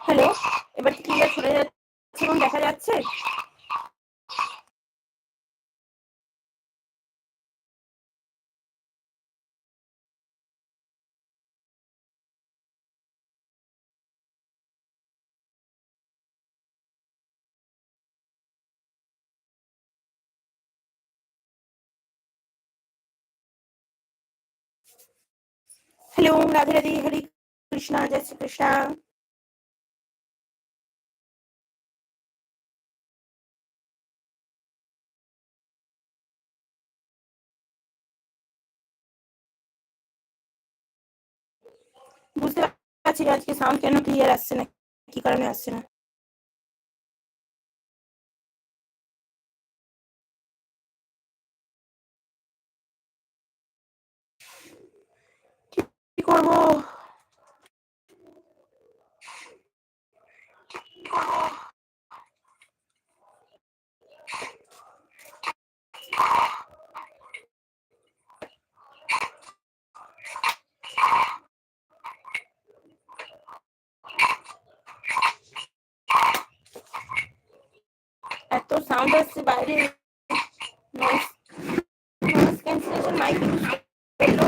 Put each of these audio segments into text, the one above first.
Hello এবার কি clear শোনা যাচ্ছে এবং দেখা যাচ্ছে হ্যালো রাধে রাধে হরে কৃষ্ণা জয় শ্রী কৃষ্ণা বুঝতে পারছি না আজকে সাউন্ড কেন ক্লিয়ার আসছে না কি কারণে আসছে না করবো এত সাউন্ড আসছে বাইরে noise noise cancellation mic use করলো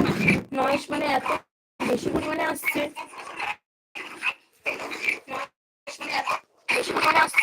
নয়েজ মানে এত বেশি পরিমাণে আসছে noise মানে এত বেশি পরিমাণে আসছে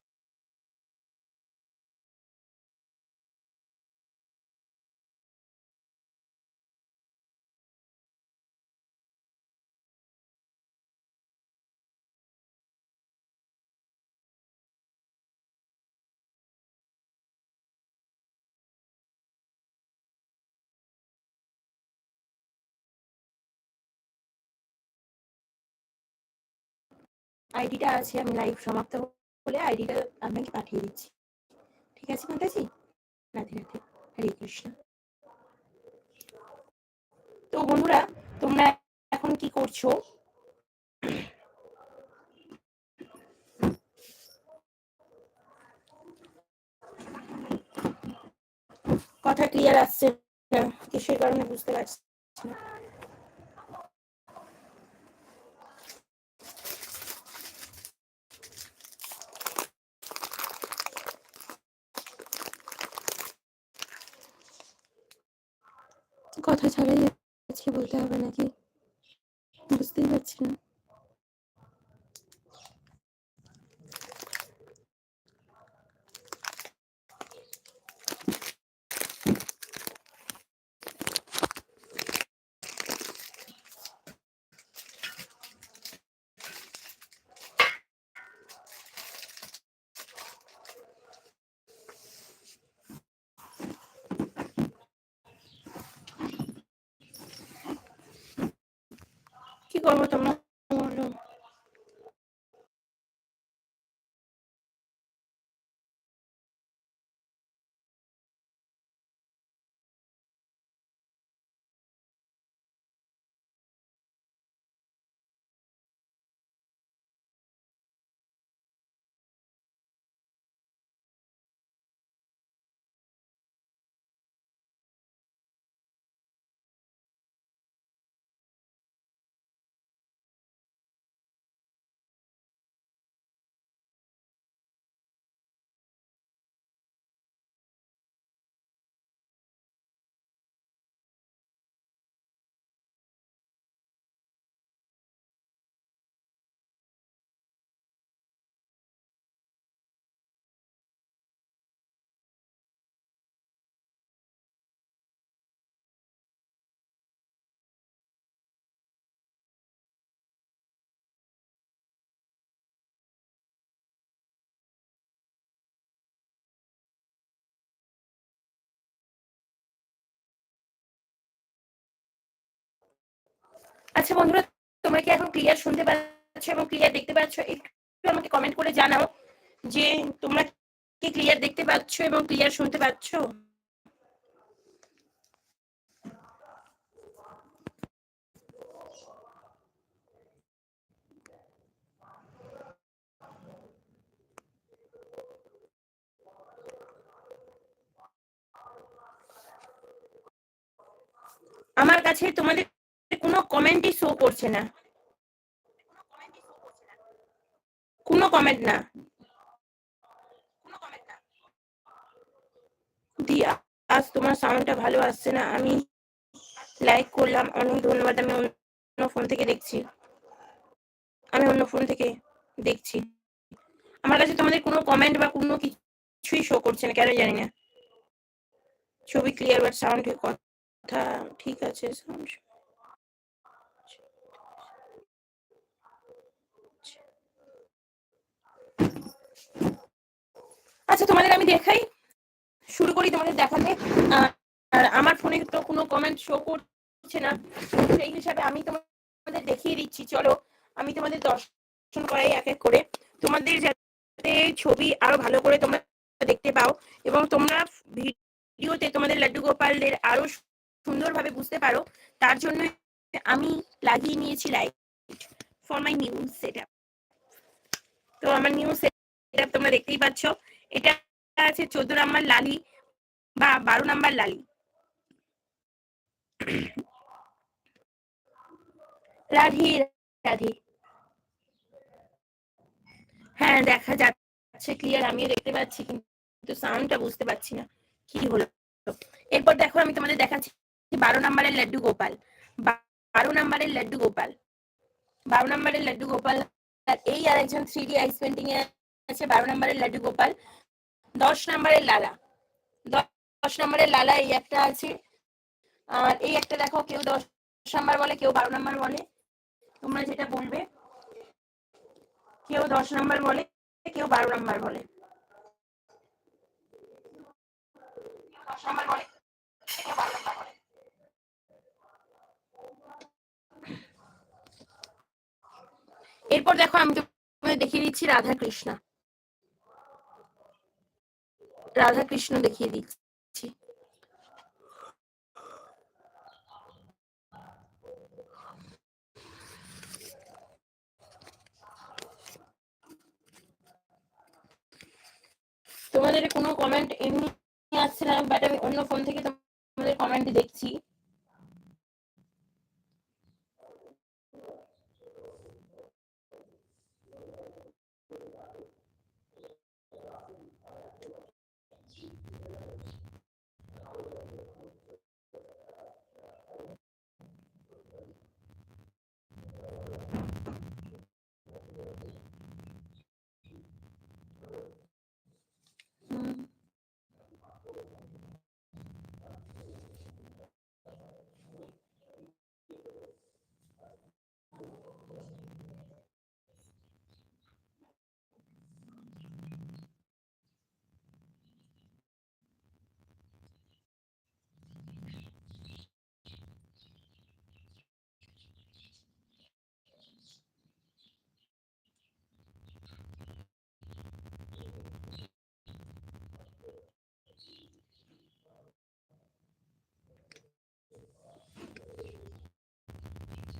আইডিটা আছে, আমি লাইভ সমাপ্ত হলে আইডিটা আপনাকে পাঠিয়ে দিচ্ছি। ঠিক আছে মাতাজি? রাধে রাধে, হরে কৃষ্ণ। তো বন্ধুরা, তোমরা এখন কি করছ? কথা ক্লিয়ার আসছে কিসের কারণে বুঝতে পারছি না কথা ছাড়াই আজকে বলতে হবে নাকি বুঝতেই পারছি না কি করব তোমরা আচ্ছা বন্ধুরা, তোমরা কি এখন ক্লিয়ার শুনতে পাচ্ছ এবং ক্লিয়ার দেখতে পাচ্ছ? একটু আমাকে কমেন্ট করে জানাও যে তোমরা কি ক্লিয়ার দেখতে পাচ্ছ এবং ক্লিয়ার শুনতে পাচ্ছ? আমার কাছে তোমাদের কোনো কমেন্টই শো করছে না। কোনো কমেন্ট না। দিয়া আজ তোমার সাউন্ডটা ভালো আসছে না, আমি লাইক করলাম, অনেক ধন্যবাদ, আমি অন্য ফোন থেকে দেখছি। আমি অন্য ফোন থেকে দেখছি। আমার কাছে তোমাদের কোনো কমেন্ট বা কোনো কিছুই শো করছে না, কেন জানি না। ছবি ক্লিয়ার বাট সাউন্ড কথা ঠিক আছে সাউন্ড আচ্ছা তোমাদের আমি দেখাই। শুরু করি তোমাদের দেখাতে। আর আমার ফোনে তো কোনো কমেন্ট শো করছে না। সেই হিসাবে আমি তোমাদের দেখিয়ে দিচ্ছি। চলো, আমি তোমাদের দর্শন করাই এক এক করে। তোমাদের যাতে ছবি আরও ভালো করে তোমরা দেখতে পাও এবং তোমরা ভিডিওতে তোমাদের লাড্ডু গোপালদের আরও সুন্দরভাবে বুঝতে পারো, তার জন্য আমি লাগিয়ে নিয়েছি light for my news set তো আমার নিউজ সেট তোমরা দেখতেই পাচ্ছ। এটা আছে চোদ্দ নাম্বার লালি বা বারো নাম্বার লালি। রাধি রাধি। হ্যাঁ দেখা যাচ্ছে ক্লিয়ার আমিও দেখতে পাচ্ছি, কিন্তু সাউন্ডটা বুঝতে পারছি না, কি হলো? এরপর দেখো, আমি তোমাদের দেখাচ্ছি, বারো নাম্বারের লাড্ডু গোপাল। বারো নাম্বারের লাড্ডু গোপাল। বারো নাম্বারের লাড্ডু গোপাল এই আর একজন থ্রি ডি আইস পেন্টিং এ আছে, বারো নাম্বারের লাড্ডু গোপাল। দশ নাম্বারের লালা। দশ নম্বরের লালা এই একটা আছে। আর এই একটা দেখো, কেউ দশ নাম্বার বলে, কেউ বারো নাম্বার বলে। তোমরা যেটা বলবে, কেউ দশ নাম্বার বলে, কেউ বারো নাম্বার বলে। দশ বলে এরপর দেখো, আমি তোমাদের দেখিয়ে দিচ্ছি রাধা কৃষ্ণ রাধা কৃষ্ণ দেখিয়ে দিচ্ছি। তোমাদের কোনো কমেন্ট এমনি আসছে না বাট আমি অন্য ফোন থেকে তোমাদের কমেন্ট দেখছি।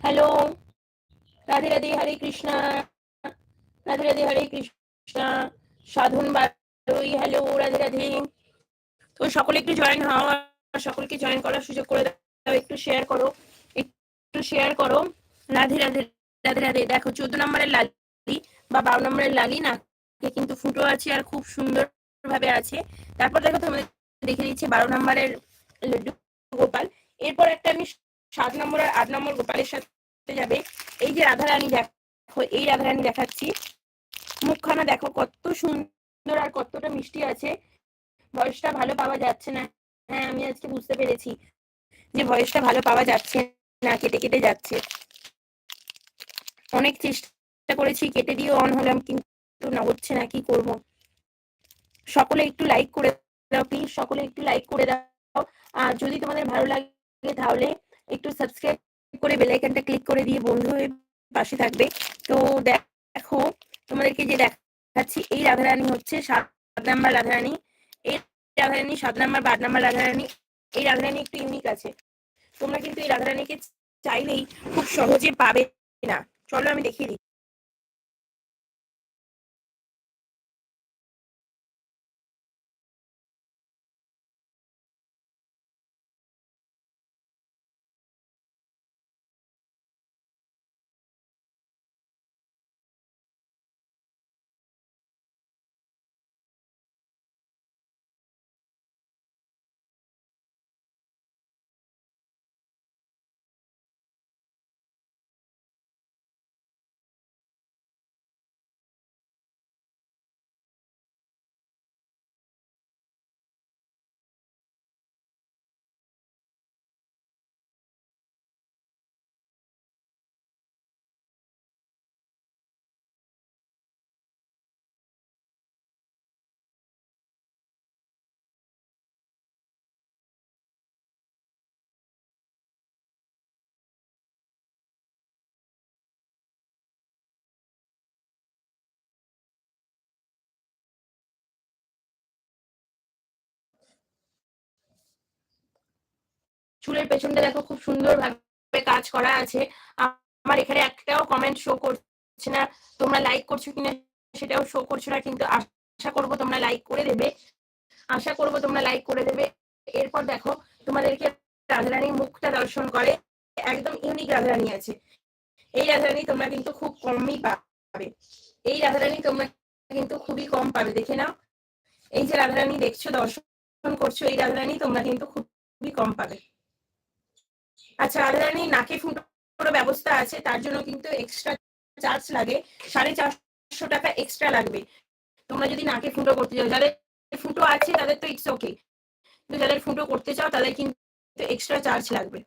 হ্যালো রাধে রাধে হরে কৃষ্ণা রাধে রাধে হরে কৃষ্ণা সাধন বারোই হ্যালো রাধে রাধে তো সকলে একটু জয়েন হও সকলকে জয়েন করার সুযোগ করে দাও। একটু শেয়ার করো। একটু শেয়ার করো। রাধে রাধে রাধে রাধে দেখো, চোদ্দ নম্বরের লালি বা বারো নম্বরের লালি না কিন্তু ফুটো আছে আর খুব সুন্দর ভাবে আছে। তারপর দেখো তোমাদের দেখে দিচ্ছি বারো নম্বরের গোপাল। এরপর একটা আমি সাত নম্বর আর আট নম্বর গোপালের সাথে যাবে। এই যে রাধারানী, দেখো, এই রাধারানী দেখাচ্ছি। মুখখানা দেখো, কত সুন্দর আর কতটা মিষ্টি আছে। বয়সটা ভালো পাওয়া যাচ্ছে না। হ্যাঁ আমি আজকে বুঝতে পেরেছি যে বয়সটা ভালো পাওয়া যাচ্ছে না, কেটে কেটে যাচ্ছে। অনেক চেষ্টা করেছি, কেটে দিয়ে অন হলাম, কিন্তু না হচ্ছে না, কি করব? সকলে একটু লাইক করে দাও প্লিজ সকলে একটু লাইক করে দাও। আর যদি তোমাদের ভালো লাগে তাহলে একটু সাবস্ক্রাইব করে বেল আইকনটা ক্লিক করে দিয়ে বন্ধু হয়ে পাশে থাকবে। তো দেখো, তোমাদেরকে যে দেখাচ্ছি, এই রাধারানী হচ্ছে সাত নাম্বার রাধারানী। এই রাধারানী সাত নাম্বার বা আট নাম্বার রাধারানী, এই রাধারানী একটু ইউনিক আছে। তোমরা কিন্তু এই রাধারানীকে চাইলেই খুব সহজে পাবে না। চলো আমি দেখিয়ে দিই। চুলের পেছনটা দেখো খুব সুন্দর ভাবে কাজ করা আছে। আমার এখানে একটাও কমেন্ট শো করছে না, তোমরা লাইক করছ কিনা সেটাও শো করছ না, কিন্তু আশা করব তোমরা লাইক করে দেবে। আশা করব তোমরা লাইক করে দেবে। এরপর দেখো, তোমাদেরকে রাধারানীর মুখটা দর্শন করে। একদম ইউনিক রাধারানী আছে। এই রাধারানী তোমরা কিন্তু খুব কমই পাবে। এই রাধারানী তোমরা কিন্তু খুবই কম পাবে, দেখে নাও। এই যে রাধারানী দেখছ, দর্শন করছ, এই রাধারানী তোমরা কিন্তু খুবই কম পাবে। আচ্ছা আদানি নাকে ফুটোর ব্যবস্থা আছে? তার জন্য কিন্তু এক্সট্রা চার্জ লাগে। সাড়ে চারশো টাকা এক্সট্রা লাগবে। তোমরা যদি নাকে ফুটো করতে চাও, যাদের ফুটো আছে তাদের তো ইটস ওকে কিন্তু যাদের ফুটো করতে চাও তাদের কিন্তু এক্সট্রা চার্জ লাগবে।